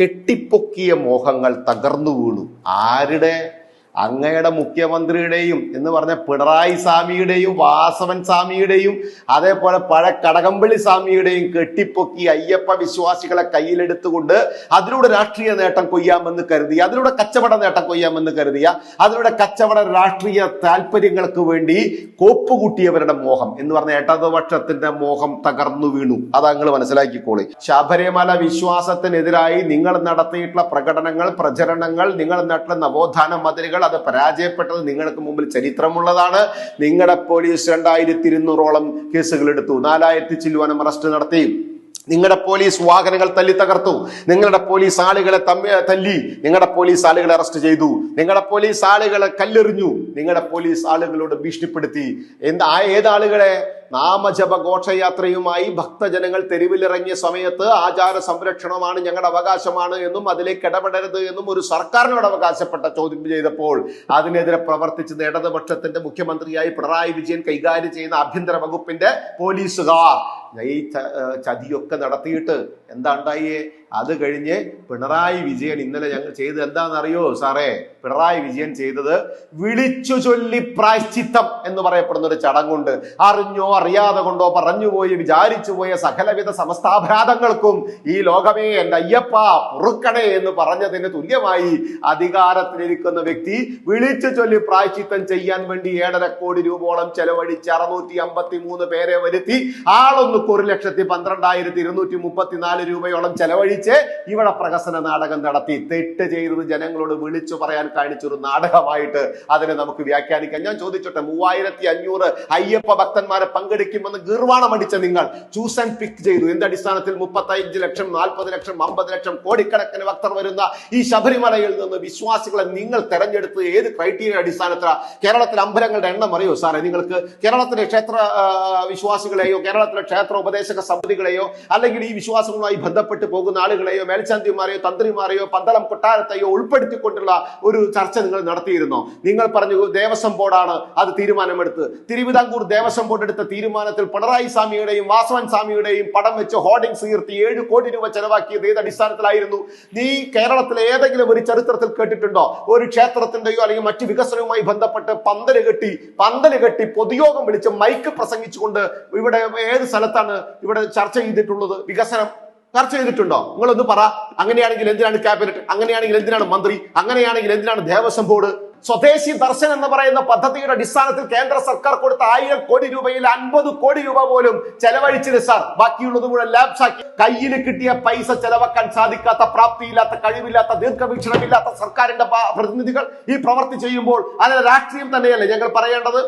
കെട്ടിപ്പൊക്കിയ മോഹങ്ങൾ തകർന്നു വീണു. ആരുടെ അങ്ങയുടെ മുഖ്യമന്ത്രിയുടെയും എന്ന് പറഞ്ഞ പിണറായി സ്വാമിയുടെയും വാസവൻ സ്വാമിയുടെയും അതേപോലെ പഴ കടകംപള്ളി സ്വാമിയുടെയും കെട്ടിപ്പൊക്കി അയ്യപ്പ വിശ്വാസികളെ കയ്യിലെടുത്തുകൊണ്ട് അതിലൂടെ രാഷ്ട്രീയ നേട്ടം കൊയ്യാമെന്ന് കരുതിയ അതിലൂടെ കച്ചവട നേട്ടം കൊയ്യാമെന്ന് കരുതിയ അതിലൂടെ കച്ചവട രാഷ്ട്രീയ താല്പര്യങ്ങൾക്ക് വേണ്ടി കോപ്പുകൂട്ടിയവരുടെ മോഹം എന്ന് പറഞ്ഞ ഇടതുപക്ഷത്തിന്റെ മോഹം തകർന്നു വീണു. അത് നിങ്ങൾ മനസ്സിലാക്കിക്കോളി. ശബരിമല വിശ്വാസത്തിനെതിരായി നിങ്ങൾ നടത്തിയിട്ടുള്ള പ്രകടനങ്ങൾ പ്രചരണങ്ങൾ നിങ്ങൾ നട്ടുള്ള നവോത്ഥാന മതിലുകൾ അത് പരാജയപ്പെട്ടത് നിങ്ങൾക്ക് മുമ്പിൽ ചരിത്രമുള്ളതാണ്. നിങ്ങളുടെ പോലീസ് രണ്ടായിരത്തി ഇരുന്നൂറോളം കേസുകൾ എടുത്തു. നാലായിരത്തി ചില്ലുവാനം അറസ്റ്റ് നടത്തി. നിങ്ങളുടെ പോലീസ് വാഹനങ്ങൾ തല്ലി തകർത്തു. നിങ്ങളുടെ പോലീസ് ആളുകളെ തമ്മി തല്ലി. നിങ്ങളുടെ പോലീസ് ആളുകളെ അറസ്റ്റ് ചെയ്തു. നിങ്ങളുടെ പോലീസ് ആളുകളെ കല്ലെറിഞ്ഞു. നിങ്ങളുടെ പോലീസ് ആളുകളോട് ഭീഷണിപ്പെടുത്തി. എന്താ ഏതാളുകളെ നാമജപ ഘോഷയാത്രയുമായി ഭക്തജനങ്ങൾ തെരുവിലിറങ്ങിയ സമയത്ത് ആചാര സംരക്ഷണമാണ് ഞങ്ങളുടെ അവകാശമാണ് എന്നും അതിലേക്ക് ഇടപെടരുത് എന്നും ഒരു സർക്കാരിനോട് അവകാശപ്പെട്ട ചോദ്യം ചെയ്തപ്പോൾ അതിനെതിരെ പ്രവർത്തിച്ചത് ഇടതുപക്ഷത്തിന്റെ മുഖ്യമന്ത്രിയായി പിണറായി വിജയൻ കൈകാര്യം ചെയ്യുന്ന ആഭ്യന്തര വകുപ്പിന്റെ പോലീസുകാർ. ഈ ചതിയൊക്കെ നടത്തിയിട്ട് എന്താ ഉണ്ടായേ? അത് കഴിഞ്ഞ് പിണറായി വിജയൻ ഇന്നലെ ഞങ്ങൾ ചെയ്തത് എന്താണെന്നറിയോ സാറേ? പിണറായി വിജയൻ ചെയ്തത് വിളിച്ചു ചൊല്ലി പ്രായശ്ചിത്തം എന്ന് പറയപ്പെടുന്ന ഒരു ചടങ്ങുണ്ട്. അറിഞ്ഞോ അറിയാതെ കൊണ്ടോ പറഞ്ഞുപോയി വിചാരിച്ചു പോയ സകലവിധ സമസ്താപരാധങ്ങൾക്കും ഈ ലോകമേ എന്റെ അയ്യപ്പ പൊറുക്കണേ എന്ന് പറഞ്ഞതിന് തുല്യമായി അധികാരത്തിലിരിക്കുന്ന വ്യക്തി വിളിച്ചു ചൊല്ലി പ്രായശ്ചിത്തം ചെയ്യാൻ വേണ്ടി ഏഴര കോടി രൂപോളം ചെലവഴിച്ച് അറുന്നൂറ്റി അമ്പത്തി മൂന്ന് പേരെ വരുത്തി. ആളൊന്നുക്ക് ഒരു ലക്ഷത്തി പന്ത്രണ്ടായിരത്തി ഇരുന്നൂറ്റി മുപ്പത്തിനാല് രൂപയോളം ചെലവഴിച്ച് ഇവിടെ പ്രഹസന നാടകം നടത്തി. തെറ്റ് ചെയ്തത് ജനങ്ങളോട് വിളിച്ചു പറയാൻ കാണിച്ചൊരു നാടകമായിട്ട് അതിനെ നമുക്ക് വ്യാഖ്യാനിക്കാം. ഞാൻ ചോദിച്ചോട്ടെ മൂവായിരത്തി അഞ്ഞൂറ് അയ്യപ്പ ഭക്തന്മാരെ പങ്കെടുക്കുമെന്ന് ഗീർവാണം അടിച്ച നിങ്ങൾ ചൂസ് ആൻഡ് പിക്ക് ചെയ്തു. എന്തടിസ്ഥാനത്തിൽ മുപ്പത്തഞ്ച് ലക്ഷം നാൽപ്പത് ലക്ഷം അമ്പത് ലക്ഷം കോടിക്കണക്കിന് ഭക്തർ വരുന്ന ഈ ശബരിമലയിൽ നിന്ന് വിശ്വാസികളെ നിങ്ങൾ തെരഞ്ഞെടുത്ത് ഏത് ക്രൈറ്റീരിയ അടിസ്ഥാനത്തിലാണ് കേരളത്തിലെ അമ്പലങ്ങളുടെ എണ്ണം അറിയോ സാറേ നിങ്ങൾക്ക്? കേരളത്തിലെ ക്ഷേത്ര വിശ്വാസികളെയോ കേരളത്തിലെ ക്ഷേത്ര ഉപദേശക സമിതികളെയോ അല്ലെങ്കിൽ ഈ വിശ്വാസങ്ങളുമായി ബന്ധപ്പെട്ട് പോകുന്ന ആളുകളെയോ മേൽശാന്തിമാരെയോ തന്ത്രിമാരെയോ പന്തളം കൊട്ടാരത്തെയോ ഉൾപ്പെടുത്തിക്കൊണ്ടുള്ള ഒരു ചർച്ച നിങ്ങൾ നടത്തിയിരുന്നോ. നിങ്ങൾ പറഞ്ഞു ദേവസ്വം ബോർഡാണ് അത് തീരുമാനമെടുത്ത്. തിരുവിതാംകൂർ ദേവസ്വം ബോർഡ് എടുത്ത തീരുമാനത്തിൽ പിണറായി സ്വാമിയുടെയും വാസവൻ സ്വാമിയുടെയും പടം വെച്ച് ഹോർഡിംഗ്സ് ഉയർത്തി ഏഴ് കോടി രൂപ ചെലവാക്കിയത് ഏത് അടിസ്ഥാനത്തിലായിരുന്നു? നീ കേരളത്തിലെ ഏതെങ്കിലും ഒരു ചരിത്രത്തിൽ കേട്ടിട്ടുണ്ടോ? ഒരു ക്ഷേത്രത്തിന്റെയോ അല്ലെങ്കിൽ മറ്റു വികസനവുമായി ബന്ധപ്പെട്ട് പന്തൽ കെട്ടി പന്തൽ കെട്ടി പൊതുയോഗം വിളിച്ച് മൈക്ക് പ്രസംഗിച്ചുകൊണ്ട് ഇവിടെ ഏത് സ്ഥലത്താണ് ഇവിടെ ചർച്ച ചെയ്തിട്ടുള്ളത്? വികസനം. ചർച്ച ചെയ്തിട്ടുണ്ടോ? നിങ്ങളൊന്ന് പറ. അങ്ങനെയാണെങ്കിൽ എന്തിനാണ് ക്യാബിനറ്റ് അങ്ങനെയാണെങ്കിൽ എന്തിനാണ് മന്ത്രി? അങ്ങനെയാണെങ്കിൽ എന്തിനാണ് ദേവസ്വം ബോർഡ്? സ്വദേശി ദർശൻ എന്ന് പറയുന്ന പദ്ധതിയുടെ അടിസ്ഥാനത്തിൽ കേന്ദ്ര സർക്കാർ കൊടുത്ത ആയിരം കോടി രൂപയിൽ അൻപത് കോടി രൂപ പോലും ചെലവഴിച്ചത് സാർ. ബാക്കിയുള്ളത് മുഴുവൻ ലാബ്സാക്കി കയ്യിൽ കിട്ടിയ പൈസ ചെലവാക്കാൻ സാധിക്കാത്ത പ്രാപ്തിയില്ലാത്ത കഴിവില്ലാത്ത ദീർഘവീക്ഷണമില്ലാത്ത സർക്കാരിന്റെ പ്രതിനിധികൾ ഈ പ്രവൃത്തി ചെയ്യുമ്പോൾ അതിന് രാഷ്ട്രീയം തന്നെയല്ലേ ഞങ്ങൾ പറയേണ്ടത്?